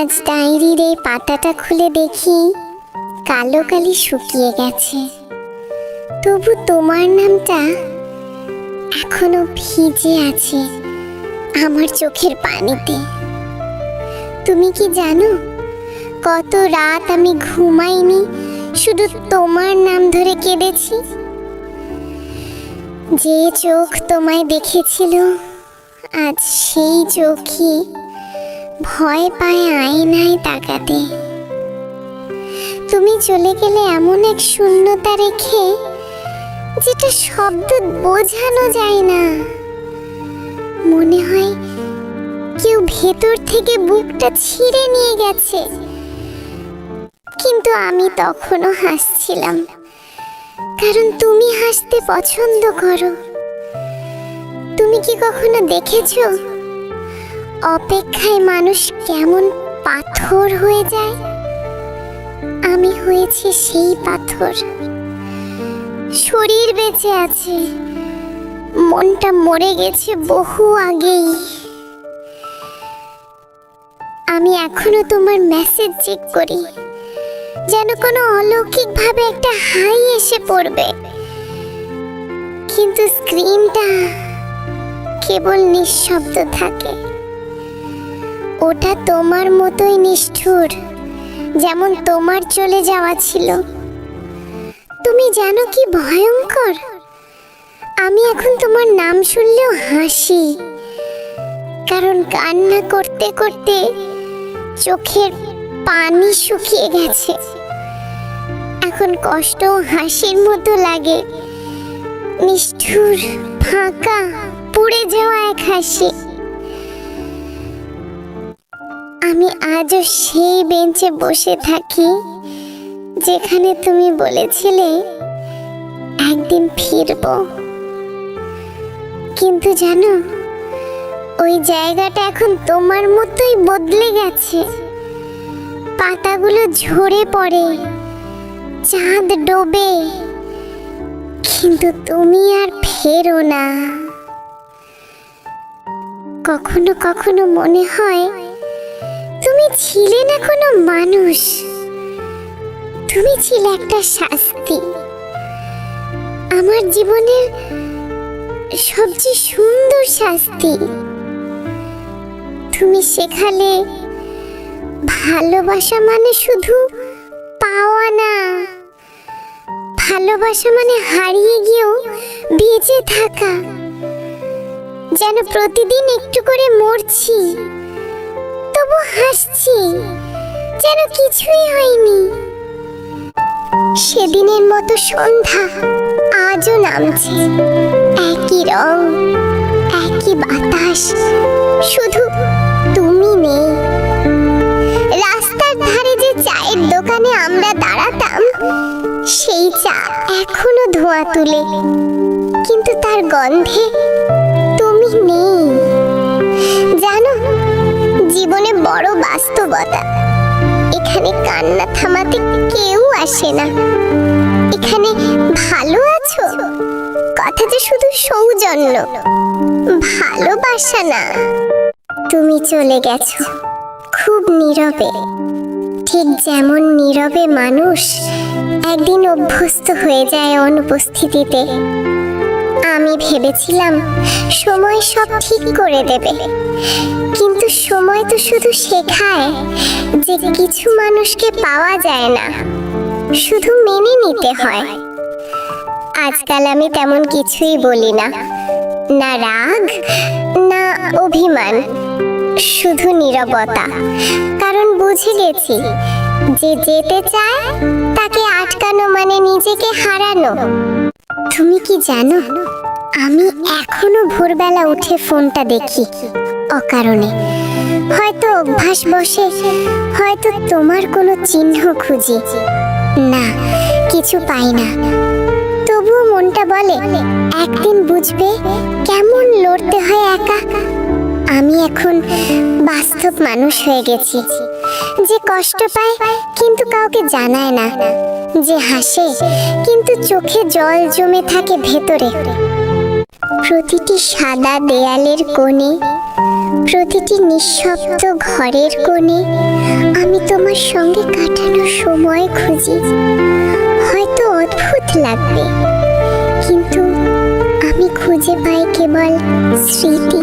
আজ ডায়েরির এই পাতাটা খুলে দেখি কালো কালি শুকিয়ে গেছে। তবু তোমার নামটা এখনও ভিজে আছে আমার চোখের পানিতে। তুমি কি জানো, কত রাত আমি ঘুমাইনি, শুধু তোমার নাম ধরে কেঁদেছি? যে চোখ তোমায় দেখেছিল, আজ সেই চোখই ভয় পায়, আয়নায় তাকাতে। তুমি চলে গেলে এমন এক শূন্যতা রেখে যেটা শব্দ বোঝানো যায় না। মনে হয় কেউ ভেতর থেকে বুকটা ছিঁড়ে নিয়ে গেছে। কিন্তু আমি তখনও হাসছিলাম। কারণ তুমি হাসতে পছন্দ করো। তুমি কি কখনো দেখেছ? অপেক্ষায় মানুষ কেমন পাথর হয়ে যায়? আমি হয়েছি সেই পাথর। শরীর বেঁচে আছে। মনটা মরে গেছে বহু আগেই। আমি এখনও তোমার মেসেজ চেক করি। যেন কোনো অলৌকিক ভাবে একটা হাই এসে পড়বে। কিন্তু স্ক্রিনটা কেবল নিঃশব্দ থাকে। ওটা তোমার মতোই নিষ্ঠুর, যেমন তোমার চলে যাওয়া ছিল। তুমি জানো কি ভয়ঙ্কর? আমি এখন তোমার নাম শুনলেও হাসি, কারণ কান্না করতে করতে চোখের পানি শুকিয়ে গেছে। এখন কষ্ট হাসির মতো লাগে। নিষ্ঠুর, ফাঁকা, পুড়ে যাওয়া এক হাসি। আমি আজও সেই বেঞ্চে বসে থাকি যেখানে তুমি বলেছিলে একদিন ফিরব। কিন্তু জানো, ওই জায়গাটা এখন তোমার মতোই বদলে গেছে। পাতাগুলো ঝরে পড়ে, চাঁদ ডোবে, কিন্তু তুমি আর ফেরো না। কখনো কখনো মনে হয় ছিলে না কোনো মানুষ। তুমি ছিলে একটা শাস্তি। আমার জীবনের সবচেয়ে সুন্দর শাস্তি। তুমি শেখালে ভালোবাসা মানে শুধু পাওয়া না। ভালোবাসা মানে হারিয়ে গিয়েও বেঁচে থাকা। যেন প্রতিদিন একটু করে মরছি। তবু হাসছি, যেন কিছুই হয়নি। সেদিনের মতো সন্ধ্যা আজও নামছে। একই রং, একই বাতাস, শুধু তুমি নেই। রাস্তার ধারে যে চায়ের দোকানে আমরা দাঁড়াতাম, সেই চা এখনও ধোঁয়া তুলে, কিন্তু তার গন্ধে তুমি নেই। জীবনে বড় বাস্তবতা। এখানে কান্না থামাতে কেউ আসে না। এখানে ভালো আছো? কথাটা শুধু সৌজন্য। ভালোবাসা না। তুমি চলে গেছো খুব নীরবে। ঠিক যেমন নীরবে মানুষ একদিন অভ্যস্ত হয়ে যায় অনুপস্থিতিতে। আমি ভেবেছিলাম সময় সব ঠিক করে দেবে। কিন্তু তো শুধু শেখায় যে কিছু মানুষকে পাওয়া যায় না, শুধু মেনে নিতে হয়। আজকাল আমি তেমন কিছুই বলি না না রাগ, না অভিমান, শুধু নীরবতা। কারণ বুঝে গেছি যে যেতে চায় তাকে আটকানো মানে নিজেকে হারানো। তুমি কি জানো, আমি এখনও ভোরবেলা উঠে ফোনটা দেখি। অকারণে। হয়তো অভ্যাস বসে, হয়তো তোমার কোনো চিহ্ন খুঁজি। না, কিছু পাই না। তবুও মনটা বলে, একদিন বুঝবে কেমন লড়তে হয় একা। আমি এখন বাস্তব মানুষ হয়ে গেছি। যে কষ্ট পায়, কিন্তু কাউকে জানায় না। যে হাসে, কিন্তু চোখে জল জমে থাকে ভেতরে। প্রতিটি সাদা দেয়ালের কোণে প্রতিটি নিঃশব্দ ঘরের কোণে আমি তোমার সঙ্গে কাটানো সময় খুঁজি। হয়তো অদ্ভুত লাগবে, কিন্তু আমি খুঁজে পাই কেবল স্মৃতি।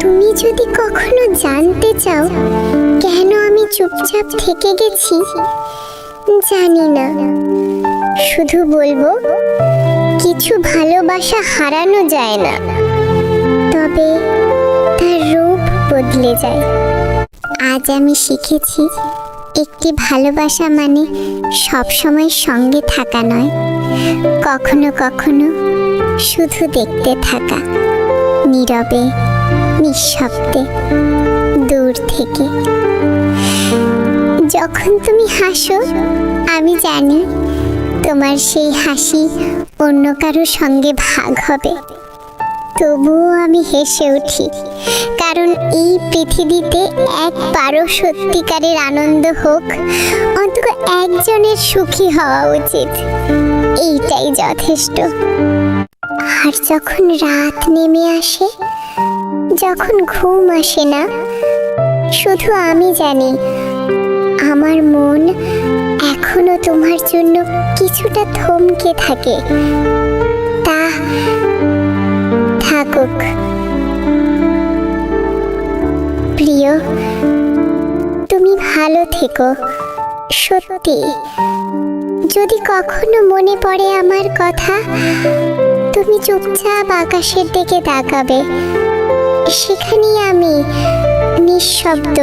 তুমি যদি কখনো জানতে চাও কেন আমি চুপচাপ থেকে গেছি, জানি না। শুধু বলব, কিছু ভালোবাসা হারানো যায় না। তবে বদলে যায়। আজ আমি শিখেছি, একটি ভালোবাসা মানে সবসময় সঙ্গে থাকা নয়, কখনো কখনো শুধু দেখতে থাকা, নীরবে, নিঃশব্দে, দূর থেকে। যখন তুমি হাসো, আমি জানি তোমার সেই হাসি অন্য কারও সঙ্গে ভাগ হবে। তবুও আমি হেসে উঠি, কারণ এই পৃথিবীতে এক একবারও সত্যিকারের আনন্দ হোক, অন্তত একজনের সুখী হওয়া উচিত। এইটাই যথেষ্ট। আর যখন রাত নেমে আসে, যখন ঘুম আসে না, শুধু আমি জানি, আমার মন এখনও তোমার জন্য কিছুটা থমকে থাকে। তা থাকুক। প্রিয়, তুমি ভালো থেকো, সত্যি। যদি কখনো মনে পড়ে আমার কথা, তুমি চুপচাপ আকাশের দিকে তাকাবে। সেখানেই আমি নিঃশব্দ,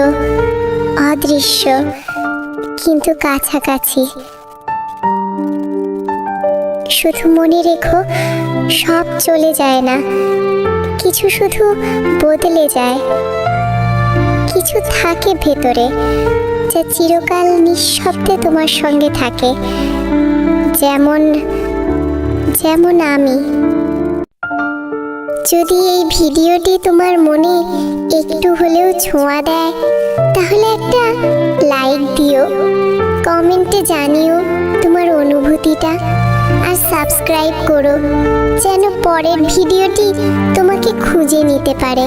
অদৃশ্য, কিন্তু কাছাকাছি। শুধু মনে রেখো, সব চলে যায় না। কিছু শুধু বদলে যায়। কিছু থাকে ভেতরে, যা চিরকাল নিঃশব্দে তোমার সঙ্গে থাকে। যেমন যেমন আমি। যদি এই ভিডিওটি তোমার মনে একটু হলেও ছোঁয়া দেয়, তাহলে একটা লাইক দিও। কমেন্টে জানিও তোমার অনুভূতিটা। সাবস্ক্রাইব করো যেন পরের ভিডিওটি তোমাকে খুঁজে নিতে পারে।